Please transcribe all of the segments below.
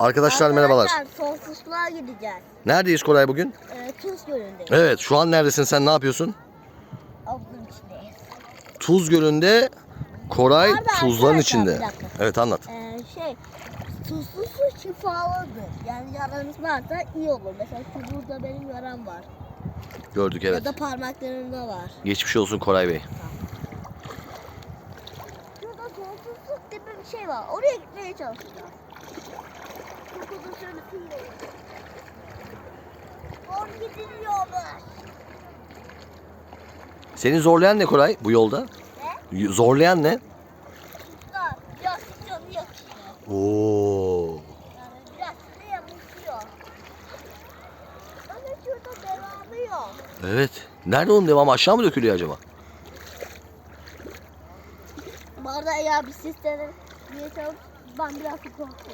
Arkadaşlar merhabalar. Sonsuzluğa gideceğiz. Neredeyiz Koray bugün? Ee, Tuz Gölü'nde. Evet şu an neredesin sen ne yapıyorsun? Avlunun içindeyiz. Tuz Gölü'nde Koray Nerede tuzların arkadaşlar? içinde. Bir dakika. Evet anlat. Ee, şey tuzlu su şifalıdır. Yani yaranız varsa iyi olur. Mesela şu burada benim yaram var. Gördük evet. Ya da parmaklarımda var. Geçmiş olsun Koray Bey. Şurada sonsuzluk gibi bir şey var. Oraya gitmeye çalışacağız. Seni zorlayan ne Koray bu yolda? Ne? Zorlayan ne? Şurada biraz canı yakıyor. Oo. Yani biraz da yamultuyor. Ama şurada devamı yok. Evet. Nerede onun devamı aşağı mı dökülüyor acaba? Bu arada eğer bir sistemi çalıp ben biraz korktum.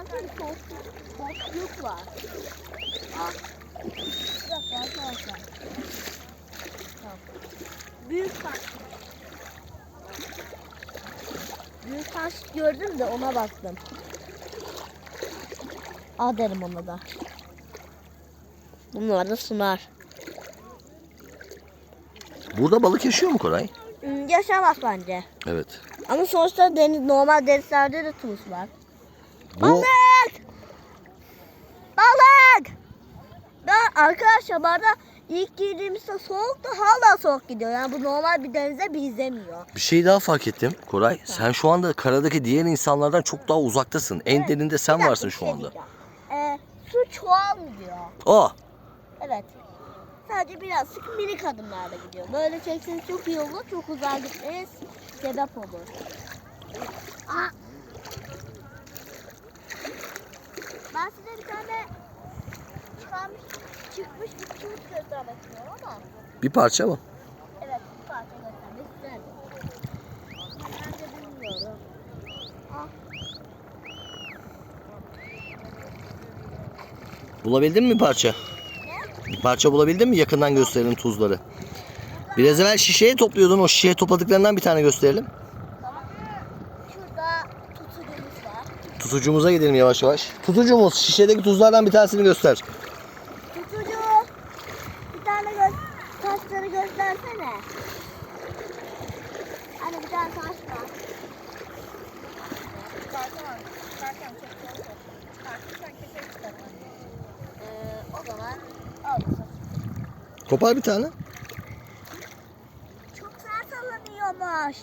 Bir korktuk, korkuluk var. Ah. Bir dakika arkadaşlar. Tamam. Büyük taş. Büyük taş gördüm de ona baktım. A derim ona da. Bunlar da sunar. Burada balık yaşıyor mu Koray? Yaşamaz bence. Evet. Ama sonuçta deniz, normal denizlerde de tuz var. Bu Balık! Balık! Ben arkadaşlar bana ilk girdiğimizde soğuktu hala soğuk gidiyor. Yani bu normal bir denize benzemiyor. bir şey daha fark ettim Koray. Sen şu anda karadaki diğer insanlardan çok daha uzaktasın. En Evet. derinde Bir sen dakika, varsın bir şu şey anda. diyeceğim. Ee, su çoğalmıyor. Aa. Evet. Sadece birazcık minik adımlarla gidiyor. Böyle çekseniz çok iyi olur. Çok uzağa gitmeniz sebep olur. Aa! Ben size bir tane çıkarmış, çıkmış bir tuz göstermek istiyorum ama Bir parça mı? evet bir parça göstermek isterim. Nerede bilmiyorum. Ah, Bulabildin mi parça? ne? Bir parça bulabildin mi? Yakından gösterelim tuzları. Biraz evvel şişeye topluyordun. O şişeye topladıklarından bir tane gösterelim. Tamam. Şurada tutucumuz var. Tutucumuza gidelim yavaş yavaş. Tutucumuz şişedeki tuzlardan bir tanesini göster. Tutucu. Bir tane gö taşları göstersene. Hani bir tane taş var. Ee, o zaman al. Kopar bir tane. Çok sert sallanıyormuş.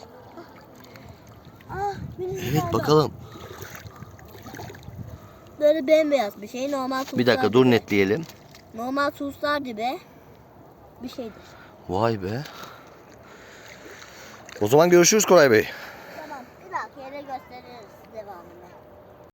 Ah, birisi Evet bakalım. Böyle bembeyaz bir şey. Normal tuzlar Bir dakika dur gibi. netleyelim. Normal tuzlar gibi bir şeydir. Vay be. O zaman görüşürüz Koray Bey. Tamam. Bir dahaki yere gösteririz.